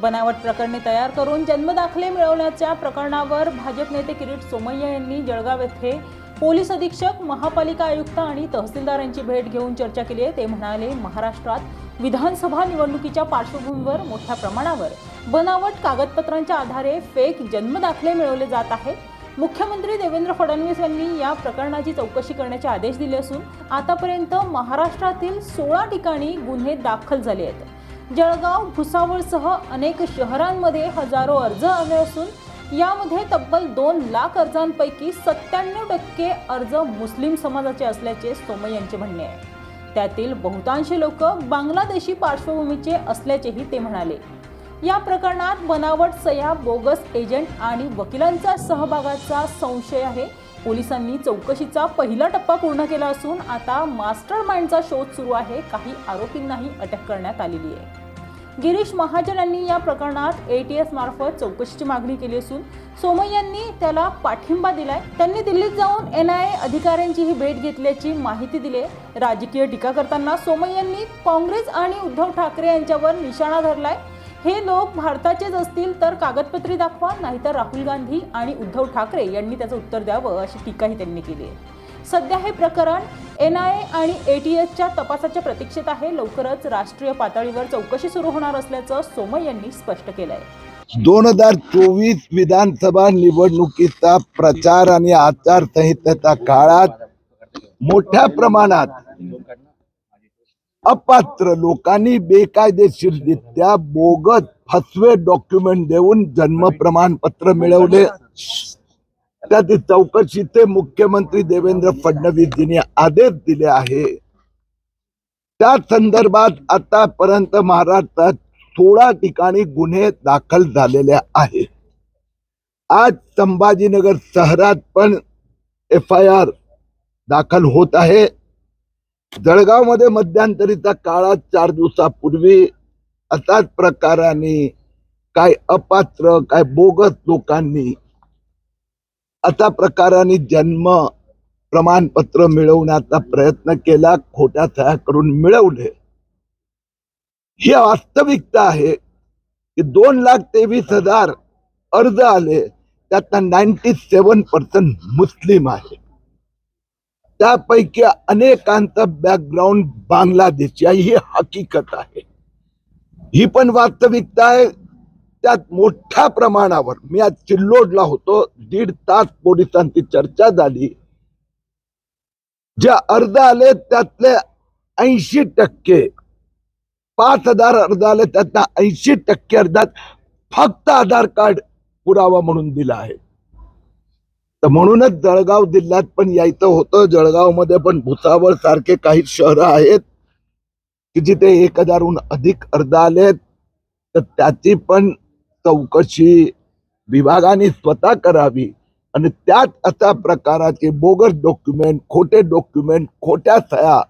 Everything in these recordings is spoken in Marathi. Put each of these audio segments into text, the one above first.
बनावट प्रकरणे तयार करून जन्मदाखले मिळवण्याच्या प्रकरणावर भाजप नेते किरीट सोमय्या यांनी जळगाव येथे पोलीस अधीक्षक महापालिका आयुक्त आणि तहसीलदार यांची भेट घेऊन चर्चा केली आहे. ते म्हणाले महाराष्ट्रात विधानसभा निवडणुकीच्या पार्श्वभूमीवर मोठ्या प्रमाणावर बनावट कागदपत्रांच्या आधारे फेक जन्मदाखले मिळवले जात आहेत. मुख्यमंत्री देवेंद्र फडणवीस यांनी या प्रकरणाची चौकशी करण्याचे आदेश दिले असून आतापर्यंत महाराष्ट्रातील सोळा ठिकाणी गुन्हे दाखल झाले आहेत. जळगाव भुसावळसह अनेक शहरांमध्ये हजारो अर्ज आले असून यामध्ये तब्बल दोन लाख अर्जांपैकी सत्त्याण्णव टक्के अर्ज मुस्लिम समाजाचे असल्याचे सोमय यांचे म्हणणे आहे. त्यातील बहुतांश लोक बांगलादेशी पार्श्वभूमीचे असल्याचेही ते म्हणाले. या प्रकरणात बनावट सह्या बोगस एजंट आणि वकिलांचा सहभागाचा संशय आहे. पोलिसांनी चौकशीचा पहिला टप्पा पूर्ण केला असून आता मास्टर माइंडचा शोध सुरू आहे. काही आरोपींनाही अटक करण्यात आलेली आहे. गिरीश महाजन यांनी या प्रकरणात एटीएस मार्फत चौकशीची मागणी केली असून सोमय यांनी त्याला पाठिंबा दिलाय. त्यांनी दिल्लीत जाऊन एन आय ए अधिकाऱ्यांची ही भेट घेतल्याची माहिती दिली आहे. राजकीय टीका करताना सोमय यांनी काँग्रेस आणि उद्धव ठाकरे यांच्यावर निशाणा धरलाय. हे लोक भारताचेच असतील तर कागदपत्रे दाखवा नाहीतर राहुल गांधी आणि उद्धव ठाकरे यांनी त्याचं उत्तर द्यावं अशी टीकाही त्यांनी केली आहे. सध्या हे प्रकरण एन आय ए आणि ए टी एसच्या तपासाच्या प्रतीक्षेत आहे. लवकरच राष्ट्रीय पातळीवर चौकशी सुरू होणार असल्याचं सोमय यांनी स्पष्ट केलं आहे दोन हजार चोवीस विधानसभा निवडणुकीचा प्रचार आणि आचारसंहितेच्या काळात मोठ्या प्रमाणात अपात्र लोकांनी बेकायदेशीररित्या बोगत फसवे डॉक्युमेंट देऊन जन्म प्रमाणपत्र मिळवले. त्याची चौकशीचे मुख्यमंत्री देवेंद्र फडणवीस यांनी आदेश दिले आहे. त्या संदर्भात आतापर्यंत महाराष्ट्रात सोळा ठिकाणी गुन्हे दाखल झालेले आहे आज संभाजीनगर शहरात पण एफ आय आर दाखल होत आहे. जळगावमध्ये मध्यंतरीचा काळात चार दिवसापूर्वी असाच प्रकाराने काय अपात्र काय बोगस लोकांनी अशा प्रकाराने जन्म प्रमाणपत्र मिळवण्याचा प्रयत्न केला खोट्या सह्या करून मिळवले. ही वास्तविकता आहे की दोन लाख तेवीस हजार अर्ज आले त्यातला नाईन्टी सेवन पर्सेंट मुस्लिम आहे. त्यापैकी अनेकांचा बॅकग्राऊंड बांगलादेशी ही हकीकत आहे. ही पण वास्तविकता आहे त्यात मोठ्या प्रमाणावर मी आज चिल्लोडला होतो दीड तास पोलिसांची चर्चा झाली. जे अर्ज आले त्यातले ऐंशी टक्के पाच हजार अर्ज आले त्यातला ऐंशी टक्के अर्जात फक्त आधार कार्ड पुरावा म्हणून दिला आहे. तर म्हणूनच जळगाव जिल्ह्यात पण यायचं होतं जळगावमध्ये पण भुसावळ सारखे काही शहरं आहेत की जिथे एक हजारहून अधिक अर्ज आलेत तर त्याची पण चौकशी विभागाने स्वतः करावी. आणि त्यात अशा प्रकाराचे बोगस डॉक्युमेंट खोटे डॉक्युमेंट खोट्या सह्या.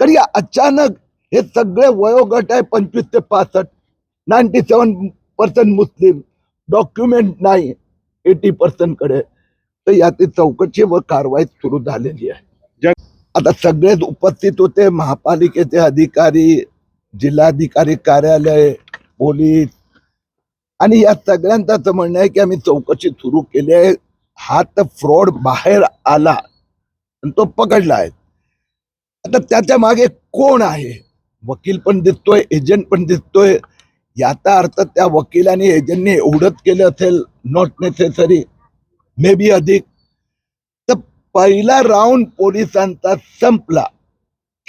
तर या अचानक हे सगळे वयोगट आहे पंचवीस ते पासष्ट. Ninety seven percent Muslim. Document नाही. एटी पर्सेंटकडे. तर याची चौकशी व कारवाई सुरू झालेली आहे. आता सगळेच उपस्थित होते. महापालिकेचे अधिकारी जिल्हाधिकारी कार्यालय पोलीस आणि या सगळ्यांचं म्हणणं आहे की आम्ही चौकशी सुरू केली आहे. हा तर फ्रॉड बाहेर आला आणि तो पकडला आहे. आता त्याच्यामागे कोण आहे? वकील पण दिसतोय एजंट पण दिसतोय. याचा अर्थ त्या वकिलाने एजंटने एवढंच केलं असेल नॉट नेसेसरी मे बी अधिक. तर पहिला राऊंड पोलिसांचा संपला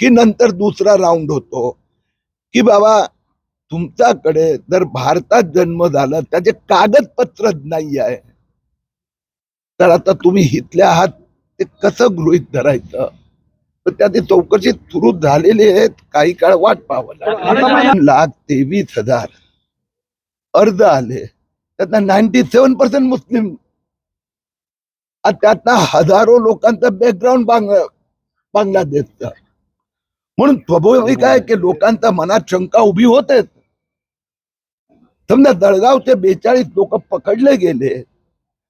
की नंतर दुसरा राऊंड होतो. की बाबा तुमच्याकडे जर भारतात जन्म झाला त्याचे कागदपत्र नाही आहे. तर आता तुम्ही इथल्या आहात ते कसं गृहित धरायचं? तर त्याची चौकशी सुरू झालेली आहे काही काळ वाट पाहावं लाख तेवीस हजार अर्ज आले. त्यातला नाईन्टी सेवन पर्सेंट मुस्लिम. आणि त्यातनं हजारो लोकांचं बॅकग्राऊंड बांग बांगलादेशचा. म्हणून स्वाभाविक आहे की लोकांच्या मनात शंका उभी होतेच समजा दळगावचे बेचाळीस लोक पकडले गेले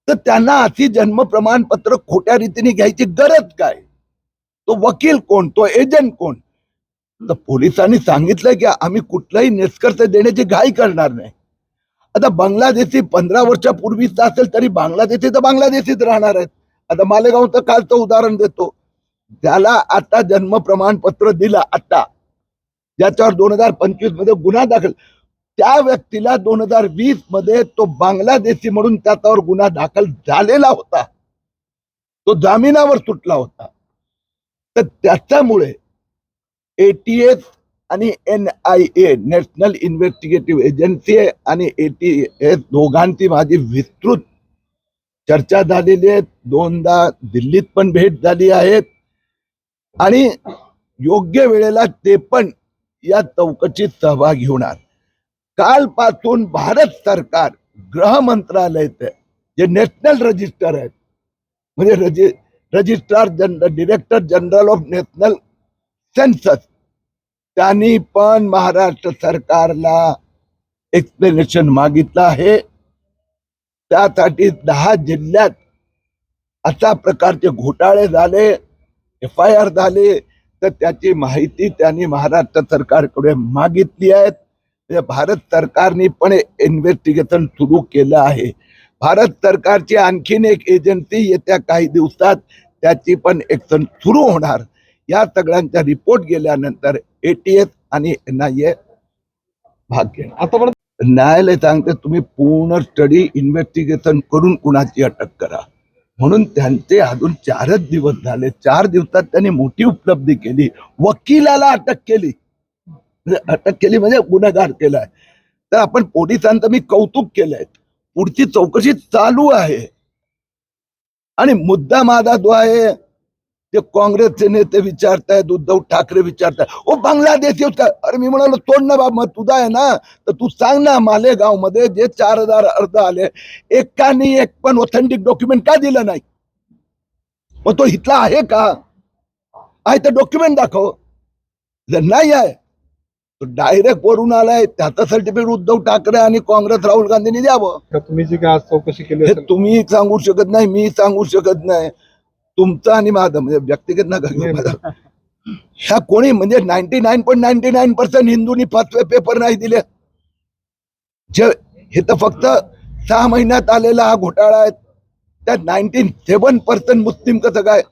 तर त्यांना अशी जन्म प्रमाणपत्र खोट्या रीतीने घ्यायची गरज काय? तो वकील कोण? तो एजंट कोण? तर पोलिसांनी सांगितलं की आम्ही कुठलाही निष्कर्ष देण्याची घाई करणार नाही. आता बांगलादेशी पंधरा वर्षापूर्वीच असेल तरी बांगलादेशी तर बांगलादेशीच राहणार आहेत. आता मालेगावचं कालचं उदाहरण देतो. त्याला आता जन्म प्रमाणपत्र दिलं आता ज्याच्यावर दोन हजार पंचवीसमध्ये गुन्हा दाखल त्या व्यक्तीला दोन हजार वीसमध्ये तो बांगलादेशी म्हणून त्याच्यावर गुन्हा दाखल झालेला होता. तो जामिनावर सुटला होता. तर त्याच्यामुळे एटीएस आणि N I A national investigative agency आणि एटीएस दोघांची माझी विस्तृत चर्चा झालेली आहे. दोनदा दिल्लीत पण भेट झाली आहेत आणि योग्य वेळेला ते पण या चौकशीत सहभागी होणार कालपासून भारत सरकार गृह मंत्रालय जे नॅशनल रजिस्टर आहेत म्हणजे रजि registrar general director general of national census त्यांनी पण महाराष्ट्र सरकारला एक्सप्लेनेशन मागितलं आहे. त्यासाठी दहा जिल्ह्यात अशा प्रकारचे घोटाळे झाले. एफ आय आर झाले तर त्याची माहिती त्यांनी महाराष्ट्र सरकारकडे मागितली आहे म्हणजे भारत सरकारने पण इन्व्हेस्टिगेशन सुरू केलं आहे. भारत सरकारची आणखीन एक एजन्सी येत्या काही दिवसात त्याची पण एक्शन सुरू होणार. या सगळ्यांचा रिपोर्ट गेल्यानंतर एटीएस आणि एन आय ए भाग घेणार. आतापर्यंत न्यायालय सांगते तुम्ही पूर्ण स्टडी इन्व्हेस्टिगेशन करून कुणाची अटक करा. म्हणून त्यांचे अजून चारच दिवस झाले. चार दिवसात त्यांनी मोठी उपलब्धी केली. वकिलाला अटक केली. म्हणजे अटक केली म्हणजे गुन्हेगार केलाय. तर आपण पोलिसांचं मी कौतुक केलंय. पुढची चौकशी चालू आहे. आणि मुद्दा माझा जो आहे ते काँग्रेसचे नेते विचारतायत उद्धव ठाकरे विचारतायत. ओ बांगलादेश का? अरे मी म्हणालो तोड ना बाबा मग तुझा आहे ना? तर तू सांग ना मालेगावमध्ये जे चार हजार अर्ज आले एकानी एक पण ऑथेंटिक डॉक्युमेंट का दिलं नाही? मग तो इथला आहे का? आहे तर डॉक्युमेंट दाखव. जर नाही आहे तो डायरेक्ट वरून आलाय त्याचं सर्टिफिकेट उद्धव ठाकरे आणि काँग्रेस राहुल गांधींनी द्यावं. तुम्ही जी काय आज चौकशी केली हे तुम्ही सांगू शकत नाही मी सांगू शकत नाही. तुमचं आणि माझं म्हणजे व्यक्तिगत नका घेऊ मला. ह्या कोणी म्हणजे ninety nine point ninety nine percent हिंदूंनी पाचवे पेपर नाही दिले. जे हे तर फक्त सहा महिन्यात आलेला हा घोटाळा आहे. त्यात नाईन्टी सेवन पर्सेंट मुस्लिम कसं काय?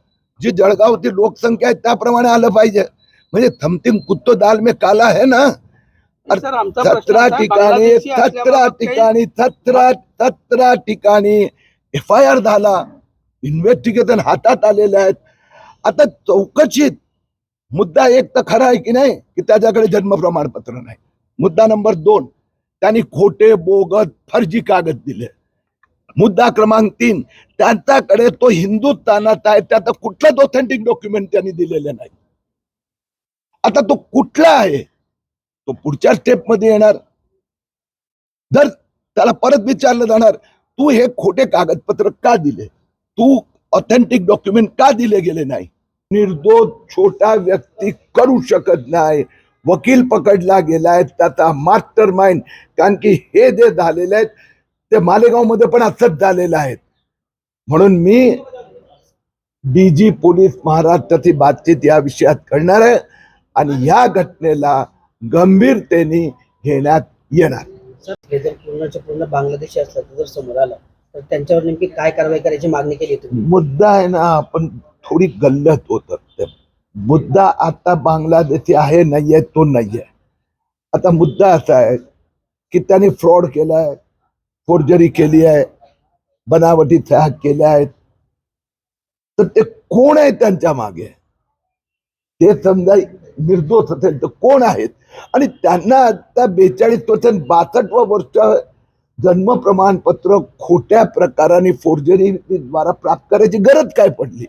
जी जळगावची लोकसंख्या आहे त्याप्रमाणे आलं पाहिजे. म्हणजे थमथिंग कुत्तो दाल में काला है ना? सतरा आहे, ठिकाणी सतरा ठिकाणी सतरा सतरा ठिकाणी एफ आय आर झाला. इन्व्हेस्टिगेशन हातात आलेले आहेत. आता चौकशीत मुद्दा एक तर खरा आहे की नाही की त्याच्याकडे जन्म प्रमाणपत्र नाही. मुद्दा नंबर दोन त्यांनी खोटे बोगत फर्जी कागद दिले. मुद्दा क्रमांक तीन त्यांच्याकडे तो हिंदुस्थानात आहे त्यात कुठलंच ऑथेंटिक डॉक्युमेंट त्यांनी दिलेले नाही. आता तो कुठला आहे? तो पुढच्या स्टेपमध्ये येणार. जर त्याला परत विचारलं जाणार तू हे खोटे कागदपत्र का दिले? तू ऑथेंटिक डॉक्युमेंट का दिले गेले नाही? निर्दोष छोटा व्यक्ती करू शकत नाही. वकील पकडला गेलाय त्याचा मास्टर माइंड कारण की हे जे झालेले आहेत ते मालेगावमध्ये पण असंच झालेलं आहे. म्हणून मी डीजी पोलीस महाराष्ट्राची बातचीत या विषयात करणार आहे आणि या घटनेला गंभीरतेने घेण्यात येणार. सर पूर्ण बांगलादेशी असलं तर जर समोर आलं तर त्यांच्यावर नेमकी काय कारवाई करायची मागणी केली तुम्ही मुद्दा आहे ना आपण थोडी गल्लत होत मुद्दा आता बांगलादेशी आहे नाहीये तो नाहीये. आता मुद्दा असा आहे की त्याने फ्रॉड केलाय फोर्जरी केली आहे बनावटी सह्या केल्या आहेत. तर ते कोण आहे त्यांच्या मागे? ते समजा निर्दोष असेल तर कोण आहेत? आणि त्यांना आता बेचाळीस पर्सेंट बासष्ट वर्ष जन्म प्रमाणपत्र खोट्या प्रकाराने फोर्जरीद्वारा प्राप्त करायची गरज काय पडली?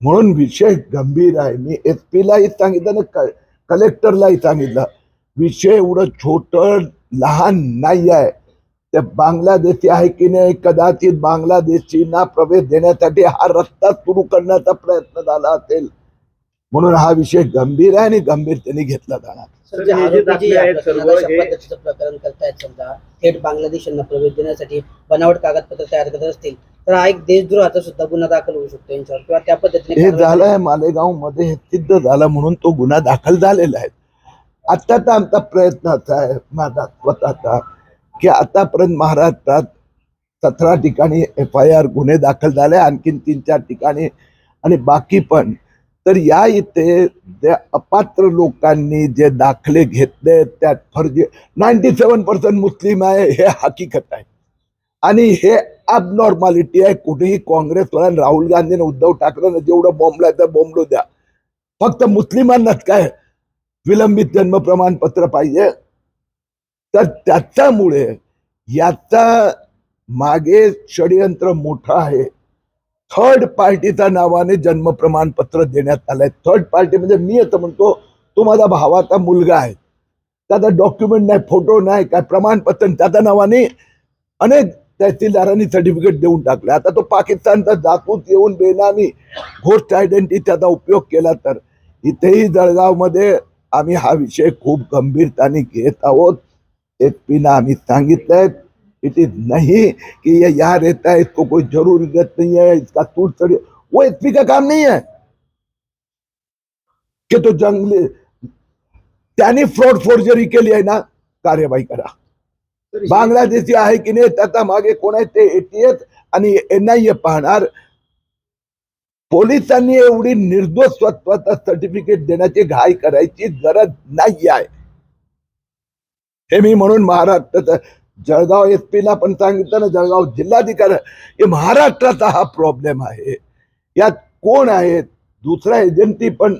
म्हणून विषय गंभीर आहे मी एस पीलाही सांगितलं ना कलेक्टरलाही सांगितलं. विषय एवढं छोट लहान नाही आहे ते बांगलादेशी आहे की नाही कदाचित बांगलादेशींना प्रवेश देण्यासाठी हा रस्ता सुरू करण्याचा प्रयत्न झाला असेल. म्हणून हा विषय गंभीर आहे आणि गंभीरतेने घेतला जाणार. सर, जे हे आरोपी जे या प्रकरण करतायत समजा? थेट बांगलादेशांना प्रवेश देण्यासाठी बनावट कागदपत्र तयार करत असतील तर हा एक देशद्रोहाचा सुद्धा गुन्हा दाखल होऊ शकतो यांच्यावर किंवा त्या पद्धतीने हे कारवाई झालंय मालेगावमध्ये हे सिद्ध झालं म्हणून तो गुन्हा दाखल झालेला आहे. आता तर आमचा प्रयत्नाचा आहे माझा स्वतःचा की आतापर्यंत महाराष्ट्रात सतरा ठिकाणी एफ आय आर गुन्हे दाखल झाले आणखीन तीन चार ठिकाणी आणि बाकी पण तर या इथे त्या अपात्र लोकांनी जे दाखले घेतले त्यात फर्जी नाईन्टी सेवन पर्सेंट मुस्लिम आहे हे हकीकत आहे. आणि हे अबनॉर्मॅलिटी आहे. कुठेही काँग्रेस आणि राहुल गांधीने उद्धव ठाकरेनं जेवढं बोंबलाय तर बोंबलू द्या. फक्त मुस्लिमांनाच काय? विलंबित जन्म प्रमाणपत्र पाहिजे. तर त्याच्यामुळे याचा मागे षडयंत्र मोठं आहे. थर्ड पार्टीच्या नावाने जन्म प्रमाणपत्र देण्यात आलंय. थर्ड पार्टी म्हणजे मी आता म्हणतो तो माझा भावाचा मुलगा आहे. त्याचा डॉक्युमेंट नाही फोटो नाही काय प्रमाणपत्र त्याच्या नावाने अनेक तहसीलदारांनी सर्टिफिकेट देऊन टाकले आता तो पाकिस्तानचा जातूत येऊन बेनामी घोस्ट त्याचा उपयोग केला तर. इथेही जळगावमध्ये आम्ही हा विषय खूप गंभीरताने घेत आहोत. एस पिना आम्ही सांगितलंय. इट इज नहीं कि ये यहाँ रहता है इसको कोई जरूरत नहीं है इसका तूड़ चढ़ी वो एस पी का काम नहीं है। कि तो जंगली त्यांनी फ्रॉड फोर्जरी केली आहे ना कार्यवाही करा। बांगलादेशी आहे की नाही त्याचा मागे कोण आहे ते एटीएस आणि एनआयए पाहणार पोलिसांनी एवढी निर्दोष स्वत्वाचा सर्टिफिकेट देण्याची घाई करायची गरज नाही आहे हे मी म्हणून महाराष्ट्राचं जळगाव एस ला पण सांगितलं ना जळगाव जिल्हाधिकारी. हे महाराष्ट्राचा हा प्रॉब्लेम आहे. यात कोण आहेत दुसरा एजंटी पण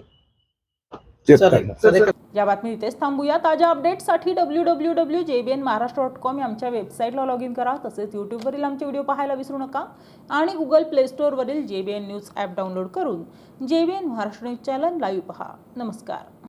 या बातमी इथेच थांबूया ताज्या अपडेट्ससाठी W W W J B N Maharashtra dot com या आमच्या वेबसाईटला लॉग इन करा. तसेच यूट्यूबवरील आमचे व्हिडिओ पाहायला विसरू नका. आणि Google play स्टोअरवरील J B N news app download करून J B N Maharashtra news channel live पहा. नमस्कार.